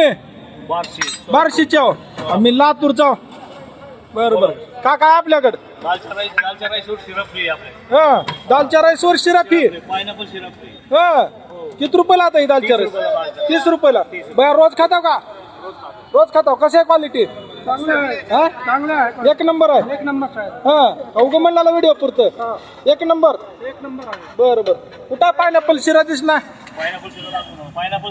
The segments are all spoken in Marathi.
तुम्ही? बारशे बार्शीच्या हो. आम्ही लातूरचा बरं बरं. का काय आपल्याकडं? दालचा राईस वर आपले हा दालच्या राईसवर हा. किती रुपयाला आता ही दालच्या राईस? तीस रुपयाला. बया रोज खाता का? रोज खाता. कशी आहे क्वालिटी चांगलं आहे. हा? चांगलं आहे. एक नंबर आहे. एक नंबर आहे हा. अवघं म्हणला व्हिडिओ पुरतं. एक नंबर. एक नंबर आहे. बर बर. कुठं पायनॅपल शिरा दिसना पायनॅपल पायनॅपल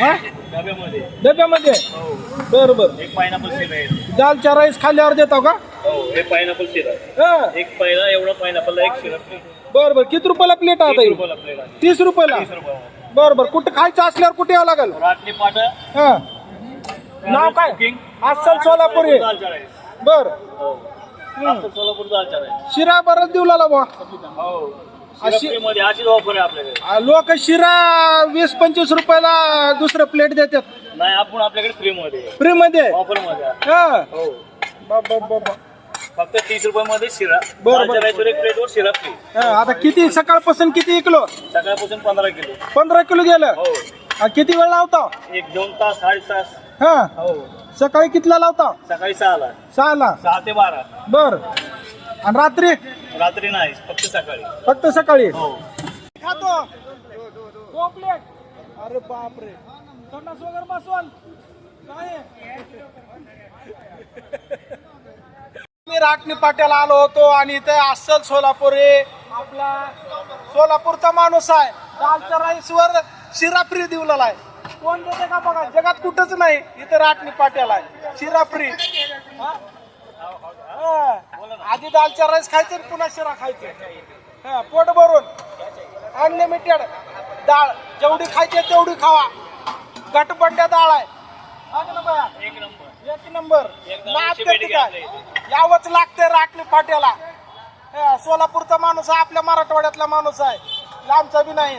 हा? डब्यामध्ये. डब्यामध्ये? हो. बर बर एक पायनॅपल सिरप आहे. दालच्या राईस खाल्ल्यावर देतो का? हो हे पायनॅपल हा. एक पहिला एवढा पायनॅपलला एक फ्री बर बर किती रुपयाला प्लेट आता ही? प्लेट तीस रुपयाला? बर बर कुठं खायचं असल्यावर कुठे यावं लागेल? पाटा हा. नाव काय? अस्सल सोलापुरी बर. हो. सोलापूर राईस. शिरा बरंच देऊ लागला बुवा. हो. अशी- मध्ये अशीच ऑफर आहे आपल्याकडे. लोक शिरा वीस पंचवीस रुपयाला दुसरं प्लेट देतात. नाही आपण आपल्याकडे फ्री मध्ये. फ्री मध्ये? ऑफरमध्ये आहे. हा. हो. फक्त तीस रुपये मध्ये शिरा. बरं, दालच्या बरं. राईसवर एक प्लेटवर शिरा फ्री हा, आता किती सकाळपासून किती किलो? सकाळपासून पंधरा किलो. पंधरा किलो गेलं? हो. हा, किती वेळ लावता? एक दोन तास साडे तास. हा. हो. सकाळी कितीला लावता? सकाळी सहाला. सहाला. सहा ते बारा. बर. आणि रात्री? रात्री नाही फक्त सकाळी. फक्त सकाळी? हो. खातो. प्लेट अरे बापरे. संडास वगैरे बसवाल. काय? मी राटणी पाट्याला आलो होतो आणि इथे अस्सल सोलापूर आपला सोलापूरचा माणूस आहे. दालच्या राईसवर शिरा फ्री दिवलेला आहे. कोण देते का बघा? जगात कुठंच नाही इथे राटणी पाट्याला आहे. शिरा फ्री आधी दालच्या राईस खायचे पुन्हा शिरा खायचे. हा, पोट भरून. अनलिमिटेड डाळ. जेवढी खायची तेवढी खावा. गटबंड्या डाळ आहे? एक नंबर. यावंच लागते राटणी फाट्याला. हा, सोलापूरचा माणूस आहे आपल्या मराठवाड्यातला माणूस आहे. लांबचा बी नाही.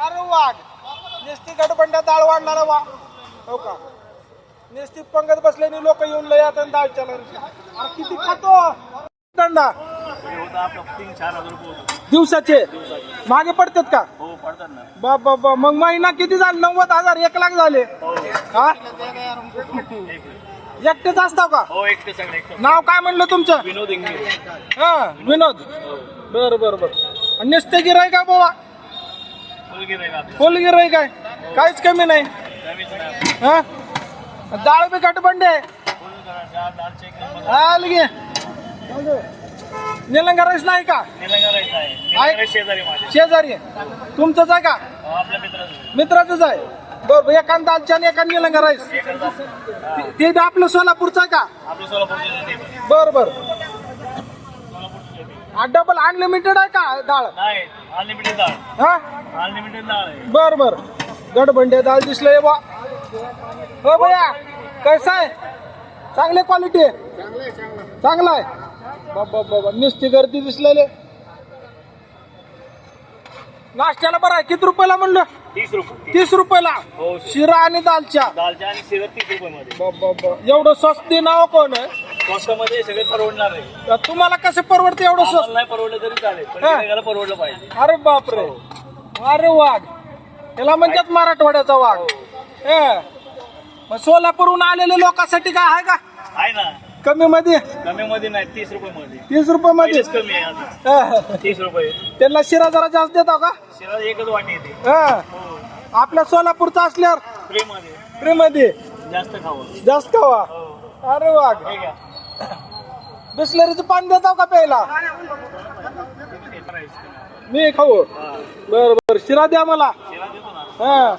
अरे वाघ. नुसती गटबंड्या डाळ वाढणारा वा हो का? नुसती पंगत बसल्याने लोक येऊन लय आता दाळ चालणार किती खातो? दंडा. दिवसाचे. मागे पडतात का? बाप बाप बाबा बा. मग महिना किती झाले? नव्वद हजार एक लाख झाले. हा? एकटेच असता का? नाव काय म्हणलं तुमचं? विनोद हा विनोद. बर बर बर. नुसते गिराय का बाबा? फुल गिराय काय काहीच कमी नाही. हा? डाळ बी. आल गे निलंगा राईस नाही का? आहे. शेजारी तुमचंच आहे का? हो, आपल्या मित्राचं. मित्राचंच आहे. बरोबर एका दालच्या आणि एका निलंगा राईस. ते- ते बी आपलं सोलापूरचं आहे का? आपलं सोलापूरचे ते पण. बर बर. हा डबल अनलिमिटेड आहे का डाळ नाही अनलिमिटेड डाळ हा? अनलिमिटेड डाळ आहे. बर बर. गडबंडे डाळ दिसलंय बा. हो भैया कैसा आहे चांगले क्वालिटी आहे चांगला आहे बाबा बाबा नुसती गर्दी दिसलेले नाश्त्याला बरं आहे. किती रुपयाला म्हणलं? तीस रुपये. तीस रुपयाला. हो शिरा आणि दालच्या दालच्या आणि तीस रुपये एवढं स्वस्त नाव कोण आहे? स्वस्तामध्ये सगळे परवडणार आहे. तुम्हाला कसं परवडते एवढं स्वस्त? नाही परवडलं तरी चालेल पण हा. परवडलं पाहिजे. अरे बापरे. अरे वाघ. त्याला म्हणतात मराठवाड्याचा वाघ. हे. मग सोलापूरहून आलेल्या लोकांसाठी काय आहे का? आहे ना. कमी मध्ये? कमी मध्ये नाही तीस रुपये मध्ये. तीस रुपये मध्ये? पहिलेच कमी आहे आता. तीस रुपये. त्यांना शिरा जरा जास्त देता का? शिरा एकच वाटी येते. हा. हो आपल्या सोलापूरचा असल्यावर? फ्री मध्ये. फ्री मध्ये? जास्त खावं. जास्त हवा हो. अरे वाघ. हे घ्या. बिस्लरीचं पाणी देता का प्यायला? हे. मी खाऊ. हा. बर बर. शिरा द्या मला. शिरा देतो ना. हा.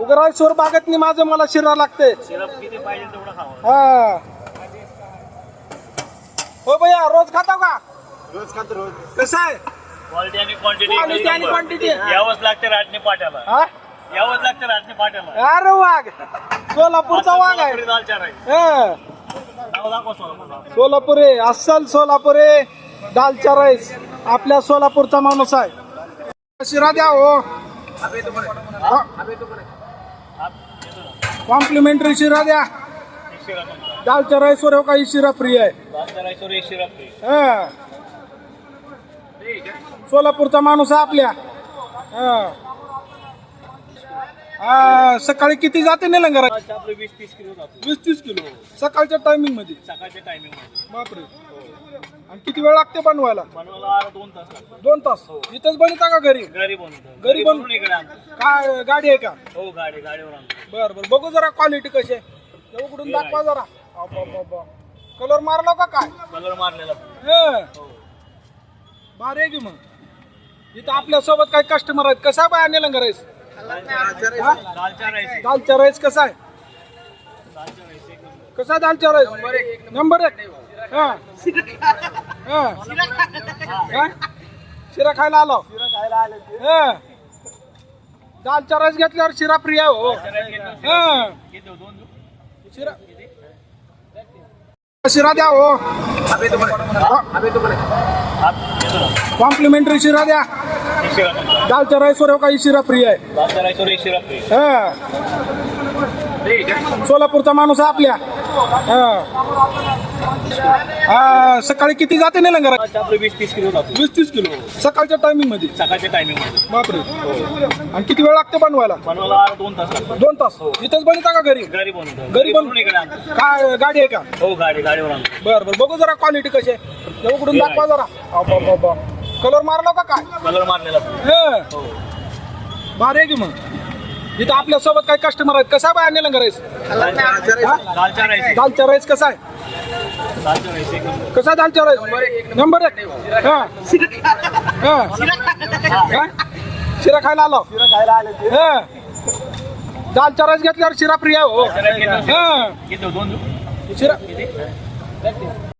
उगराईश्वर बागेत माझं मला शिरा लागते. शिरा किती पाहिजे तेवढं खावं हा. हो भैया रोज खाता का? रोज खातो रोज. कसं आहे? क्वालिटी आणि क्वांटिटी आणि quantity. यावंच लागते राटणी पाट्याला. हा? यावंच लागते राटणी पाट्याला. अरे वाघ. सोलापूरचा वाघ आहे. सोलापुरी दालचा राईस हा. नाव दाखवा सोलापूरला सोलापुरे अस्सल सोलापुरे दालचा राईस आपल्या सोलापूरचा माणूस आहे. शिरा द्या हो. हा. कॉम्प्लिमेंटरी शिरा द्या. दालच्या राईसवर हो काही शिरा फ्री आहे? दालचा हा सोलापूरचा माणूस आहे आपल्या. हा. सकाळी किती जाते निलंगा आज आपलं वीस तीस किलो वीस तीस किलो. सकाळच्या टायमिंगमध्ये. सकाळच्या टायमिंगमध्ये. बापरे. आणि किती वेळ लागते बनवायला? दोन तास लागतात. दोन तास. इथंच बनता का घरी? घरी बनवतो. घरी बनव- बनवून इकडे आणतो. काय गाडी आहे का? हो गाडी गाडीवर आणतो. बर बर. बघू जरा क्वालिटी कशी आहे. ते उघडून दाखवा जरा. कलर मारला का काय? कलर मारलेला. हे. भारी आहे की मग? इथं आपल्यासोबत काही कस्टमर आहेत. कसा आहे बाय निलंगा राईस दालचा राईस आहे. दालचा राईस कसा आहे? दालचा राईस एक नंबर. कसा आहे दालचा राईस नंबर एक. हा हा काय? शिरा खायला आलो हा दालचा राईस घेतल्यावर शिरा प्रिय हो. हा? शिरा शिरा द्या हो. कॉम्प्लिमेंटरी शिरा द्या शिरा बनवतो. दालच्या राईसवर काही शिरा प्रिय आहे दालचा राईसवर एक शिरा हा सोलापूरचा माणूस आहे आपल्या. हा. हा सकाळी किती जाते आज आपलं वीस तीस किलो जातो. वीस तीस किलो. सकाळच्या टायमिंगमध्ये? सकाळच्या टायमिंगमध्ये. बापरे. आणि किती वेळ लागते बनवायला? बनवायला दोन तास लागतात. दोन तास. इथंच बनता का घरी? घरी बनवतो. घरी बनव- बनवून इकडे आणतो. काय गाडी आहे का? हो गाडी गाडीवर आणतो. बर बर. बघू जरा क्वालिटी कशी आहे. उघडून दाखवा जरा. कलर मारला का काय? कलर मारलेला. हे. हो. भारी आहे की मग? इथं आपल्यासोबत काही कस्टमर आहेत. कसा bye Nilanga rice dalcha rice rice कसा आहे? कसा दालचा राईस? नंबर एक. हा. हा? शिरा खायला आलो. हा. दालचा राईस घेतल्यावर शिरा प्रिया आहे हो. हा. शिरा